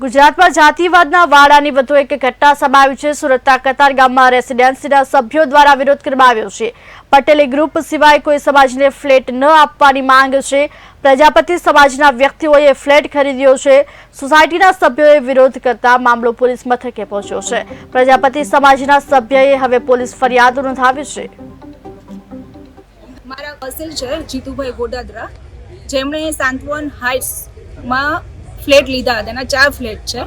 ગુજરાતમાં જાતિવાદના વાડાની વધુ એક ઘટના સમાવી છે. સુરતના કતાર ગામમાં રેસિડેન્સીના સભ્યો દ્વારા વિરોધ કરવામાં આવ્યો છે. પટેલી ગ્રુપ સિવાય કોઈ સમાજને ફ્લેટ ન આપવાની માંગ છે. પ્રજાપતિ સમાજના વ્યક્તિઓએ ફ્લેટ ખરીદ્યો છે. સોસાયટીના સભ્યોએ વિરોધ કરતા મામલો પોલીસ મથકે પહોંચ્યો છે. પ્રજાપતિ સમાજના સભ્યએ હવે પોલીસ ફરિયાદ નોંધાવી છે. મારા જીતુભાઈ ગોડાદરા. જેમણે સાંતવન હાઇટ્સમાં ફ્લેટ લીધા હતા, એના ચાર ફ્લેટ છે,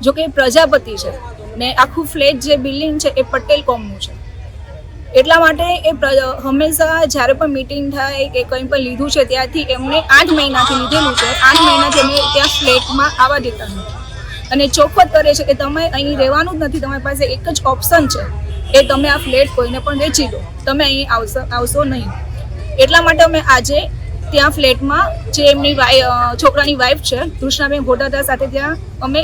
જો કે પ્રજાપતિ છે. ને આખું ફ્લેટ જે બિલ્ડિંગ છે એ પટેલ કોમનું છે. એટલા માટે એ હંમેશા જ્યારે પણ મિટિંગ થાય કે કંઈ પણ લીધું છે ત્યાંથી એમને આઠ મહિનાથી લીધેલું છે. આઠ મહિનાથી એમને ત્યાં ફ્લેટમાં આવવા દેતા નથી. અને ચોખવટ કરે છે કે તમે અહીં રહેવાનું જ નથી, તમારી પાસે એક જ ઓપ્શન છે એ તમે આ ફ્લેટ કોઈને પણ વેચી દો. તમે અહીં આવશો આવશો નહીં. એટલા માટે અમે આજે ત્યાં ફ્લેટમાં જે એમની છોકરાની વાઈફ છે કૃષ્ણાબેન ઘોટાદા સાથે ત્યાં અમે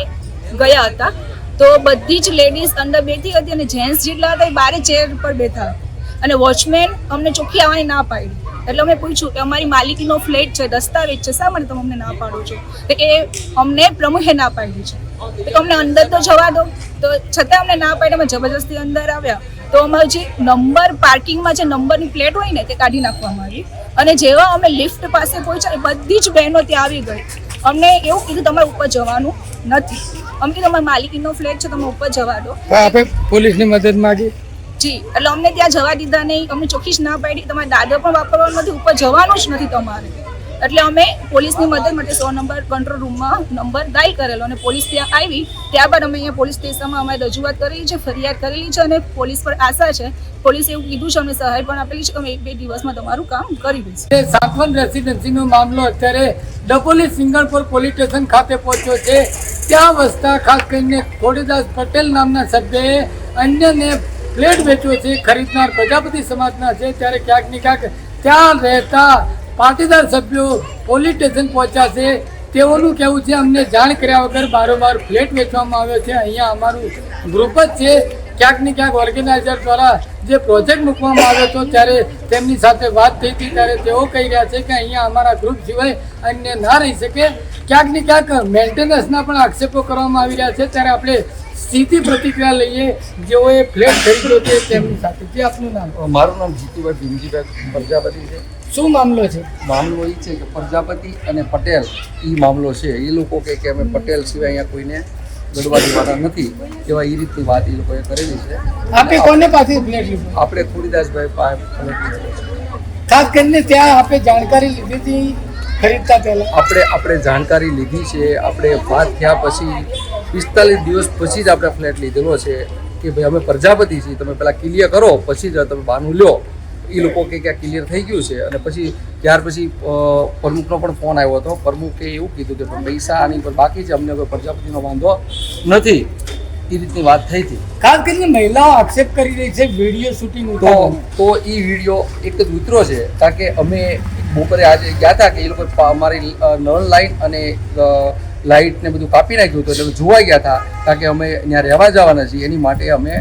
ગયા હતા. તો બધી જ લેડીઝ અંદર બેઠી હતી અને જેન્ટ્સ જેટલા હતા એ બારે ચેર પર બેઠા. અને વોચમેન અમને ચોખ્ખી આવવાની ના પાડી. એટલે અમે પૂછ્યું કે અમારી માલિકીનો ફ્લેટ છે, દસ્તાવેજ છે, શા માટે તમે અમને ના પાડો છો? તો એ અમને પ્રમુખે ના પાડી છે. તો અમને અંદર તો જવા દો. તો છતાં અમને ના પાડી અમે જબરજસ્તી અંદર આવ્યા. તો અમારો જે નંબર પાર્કિંગમાં જે નંબરની પ્લેટ હોય ને તે કાઢી નાખવામાં આવી. અને જેવા અમે લિફ્ટ પાસે પહોંચ્યા બધી જ બહેનો ત્યાં આવી ગઈ. અમને એવું કીધું તમારે ઉપર જવાનું નથી. અમે કીધું અમારી માલિકીનો ફ્લેટ છે તમે ઉપર જવા દો. પોલીસની મદદ માંગી. જી એટલે અમને ત્યાં જવા દીધા નહીં. અમને ચોખ્ખી જ ના પાડી. તમારે દાદર પણ વાપરવાનું નથી. ઉપર જવાનું જ નથી તમારે. એટલે અમે પોલીસની મદદ માટે સો નંબર કંટ્રોલ રૂમમાં નંબર ડાયલ કરેલો અને પોલીસ ત્યાં આવી. ત્યારબાદ અમે અહીંયા પોલીસ સ્ટેશનમાં અમે રજૂઆત કરેલી છે, ફરિયાદ કરેલી છે અને પોલીસ પર આશા છે, પોલીસે એવું કીધું છે, અમે સહાય પણ આપેલી છે કે અમે એક બે દિવસમાં તમારું કામ કરી દઈશું. સાતવન રેસિડેન્સીનો મામલો અત્યારે ડબોલી સિંગણપુર પોલીસ સ્ટેશન ખાતે પહોંચ્યો છે. ત્યાં વસતા, ખાસ કરીને ખોડીદાસ પટેલ નામના સભ્યએ અન્યને ફ્લેટ વેચ્યો છે, ખરીદનાર પ્રજાપતિ સમાજના છે. ત્યારે ક્યાંક ને ક્યાંક ત્યાં રહેતા પાટીદાર સભ્યો પોલીસ સ્ટેશન પહોંચ્યા છે. તેઓનું કહેવું છે, અમને જાણ કર્યા વગર બારોબાર ફ્લેટ વેચવામાં આવ્યો છે. અહીંયા અમારું ગ્રુપ જ છે. ક્યાંક ને ક્યાંક ઓર્ગેનાઇઝર દ્વારા જે પ્રોજેક્ટ મૂકવામાં આવ્યો હતો, ત્યારે તેમની સાથે વાત થઈ હતી. ત્યારે તેઓ કહી રહ્યા છે કે અહીંયા અમારા ગ્રુપ સિવાય અન્ય ના રહી શકે. ક્યાંક ને ક્યાંક મેન્ટેનન્સના પણ આક્ષેપો કરવામાં આવી રહ્યા છે. ત્યારે આપણે સીધી પ્રતિક્રિયા લઈએ જેઓએ ફ્લેટ ખરીદ્યો છે તેમની સાથે. જે આપનું નામ? મારું નામ જીતુભાઈ ભીમજીભાઈ પ્રજાપતિ છે. શું મામલો છે? મામલો એ છે કે પ્રજાપતિ અને પટેલ એ મામલો છે. એ લોકો કે કે અમે પટેલ સિવાય અહીંયા કોઈને ગડવાડીવાળા નથી. એવા એ રીતની વાત એ લોકોએ કરેલી છે. આપે કોને પાસે ફ્લેટ લીધો? આપણે ખોડીદાસભાઈ પાસે ખાસ કરીને ત્યાં આપે જાણકારી લીધી હતી ખરીદતા પહેલા. આપણે આપણે જાણકારી લીધી છે. આપણે વાત થયા પછી પિસ્તાલીસ દિવસ પછી જ આપણે ફ્લેટ લીધેલો છે કે ભાઈ અમે પ્રજાપતિ છીએ તમે પહેલાં ક્લિયર કરો પછી જ તમે બાનું લ્યો. એ લોકો કે ક્યાં ક્લિયર થઈ ગયું છે અને પછી ત્યાર પછી પ્રમુખનો પણ ફોન આવ્યો હતો. પ્રમુખે એવું કીધું કે પૈસા આની પર બાકી છે અમને કોઈ પ્રજાપતિનો વાંધો નથી. એ રીતની વાત થઈ હતી. ખાસ કરીને મહિલાઓ આક્ષેપ કરી રહી છે વીડિયો શૂટિંગ તો તો એ વીડિયો એક જ ઉતરો છે કારણ કે અમે બપોરે આજે ગયા હતા કે એ લોકો અમારી નળ લાઈન અને લાઇટ ને બધું કાપી નાખ્યું હતું એટલે જોવાઈ જોવા ગયા હતા. કારણ કે અમે ત્યાં રહેવા જવાના છીએ. એની માટે અમે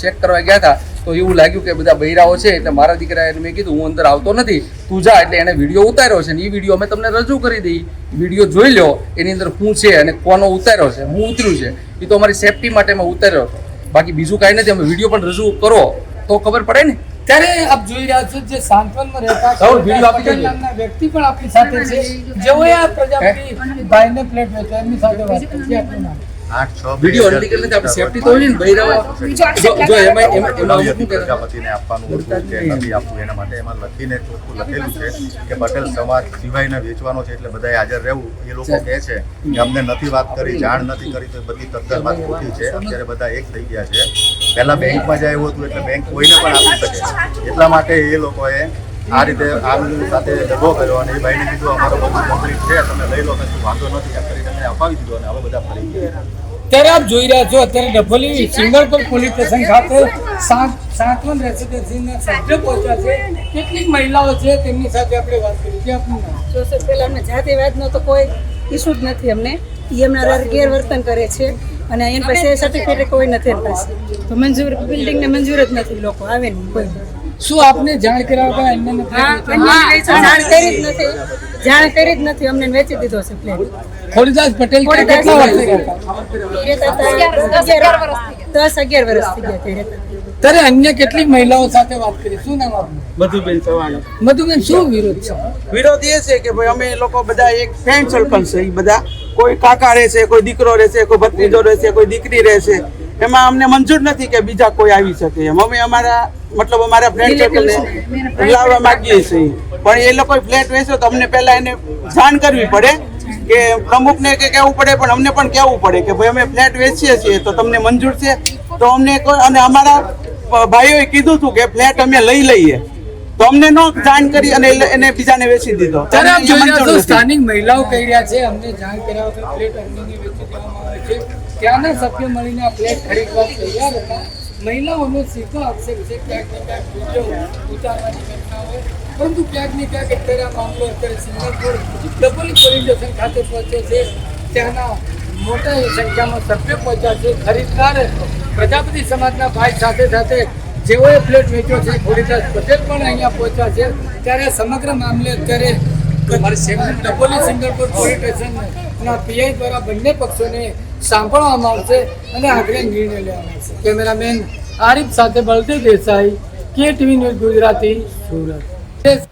ચેક કરવા ગયા હતા. તો એવું લાગ્યું કે બધા બૈરાઓ છે એટલે મારા દીકરાએ મેં કીધું, હું અંદર આવતો નથી. તું જા. એટલે એને વીડિયો ઉતાર્યો છે ને એ વીડિયો અમે તમને રજૂ કરી દઈ. વીડિયો જોઈ લો એની અંદર શું છે અને કોનો ઉતાર્યો છે. હું ઉતર્યું છે. એ તો અમારી સેફટી માટે મેં ઉતાર્યો બાકી બીજું કાંઈ નથી. અમે વીડિયો પણ રજૂ કરો. તો ખબર પડે ને? ત્યારે આપ જોઈ રહ્યા છો જે સાંત્વનમાં રહેતા નામના વ્યક્તિ પણ આપણી સાથે છે. જેઓએ આ પ્રજાપતિ ભાઈને પ્લેટ એમની સાથે વાત કરી આપનું નામ. વીડિયો અનલીગલ નથી આપણે સેફટી તો હોય ને બૈરાઓ જો જો એમાં એમાં એમાં શું પ્રજાપતિને આપવાનું હતું કે નથી આપવું એના માટે એમાં લખીને ચોખ્ખું લખેલું છે કે પટેલ સમાજ સિવાયને વેચવાનો છે એટલે બધાએ હાજર રહેવું. એ લોકો કહે છે કે અમને નથી વાત કરી જાણ નથી કરી તો બધી તદ્દન વાત ખોટી છે. અત્યારે બધા એક થઈ ગયા છે. પહેલા બેંકમાં જાય એવું હતું એટલે બેંક કોઈને પણ આપી શકે. એટલા માટે એ લોકોએ આ રીતે આમની સાથે દગો કર્યો અને એ ભાઈને કીધું અમારો બધું કમ્પ્લીટ છે તમે લઈ લો કશું વાંધો નથી. એમ કરીને અપાવી દીધો અને હવે બધા ફરી ગયા. ત્યારે આપ જોઈ રહ્યા છો અત્યારે ડભોલી સિંગલપુર પોલીસ સ્ટેશન ખાતે સાત સાતવન રેસિડેન્સીના સાથે પહોંચ્યા છે. કેટલીક મહિલાઓ છે તેમની સાથે આપણે વાત કરી. છે આપનું જોસફ પેલા અમને જાતિવાદનો તો કોઈ ઇસ્યુ જ નથી અમને. એ એમના ગેરવર્તન કરે છે અને એની પાસે સર્ટિફિકેટ કોઈ નથી એની પાસે. તો મંજૂર બિલ્ડિંગને મંજૂર જ નથી લોકો આવે ને કોઈ. શું આપને જાણ કરાવતા એમને અન્ય જાણ કરી જ નથી. જાણ કરી જ નથી અમને વેચી દીધો છે ફ્લેટ ખોડીદાસ પટેલ કેટલા વર્ષે? દસ અગિયાર વર્ષ થઈ ગયા. તે ત્યારે અન્ય કેટલી મહિલાઓ સાથે વાત કરી શું નામ આપનું? મધુબેન ચવાણ મધુબેન શું વિરોધ છે? વિરોધ એ છે કે ભાઈ અમે લોકો બધા એક ફ્રેન્ડ સર્કલ છે એ બધા. કોઈ કાકા રહેશે કોઈ દીકરો રહેશે કોઈ ભત્રીજો રહેશે કોઈ દીકરી રહેશે. એમાં અમને મંજૂર નથી કે બીજા કોઈ આવી શકે એમ. અમે અમારા મતલબ અમારા ફ્રેન્ડ સર્કલને લાવવા માંગીએ છીએ. પણ એ લોકો ફ્લેટ વેચો તો અમને પહેલા એને જાણ કરવી પડે કે પ્રમુખને કે કહેવું પડે પણ અમને પણ કહેવું પડે કે ભાઈ અમે ફ્લેટ વેચીએ છીએ તો તમને મંજૂર છે. તો અમને અને અમારા ભાઈઓએ કીધું હતું કે ફ્લેટ અમે લઈ લઈએ. તો અમને નો જાણ કરી અને એને- બીજાને વેચી દીધો. સ્થાનિક મહિલાઓ કહી રહ્યા છે અમને જાણ કર્યા વગર ફ્લેટ અમને વેચી દેવામાં આવે છે. ત્યાંના સભ્ય મળીને આ ફ્લેટ ખરીદવા તૈયાર હતા. મહિલાઓનો સીધો આક્ષેપ છે ક્યાંક ને ક્યાંક વીડિયો ઉતારવાની ઘટના હોય. પરંતુ ક્યાંક ને ક્યાંક અત્યારે આ મામલો અત્યારે સિંગાપુર ડબલ પોલીસ ખાતે પહોંચ્યો છે. ત્યાંના મોટા સંખ્યામાં સભ્ય પહોંચ્યા છે. ખરીદદાર પ્રજાપતિ સમાજના ભાઈ સાથે સાથે જેઓએ ફ્લેટ વેચ્યો છે, ખોડીદાસ પટેલ પણ અહીંયા પહોંચ્યા છે. ત્યારે સમગ્ર મામલે અત્યારે ડબોલી સિંગાપુર પોલીસ સ્ટેશનના પીઆઈ દ્વારા બંને પક્ષોને સાંભળવામાં આવશે અને આગળ નિર્ણય લેવામાં આવશે કેમેરામેન આરિફ સાથે બળદેવ દેસાઈ કે ટીવી ન્યૂઝ ગુજરાતી, સુરત.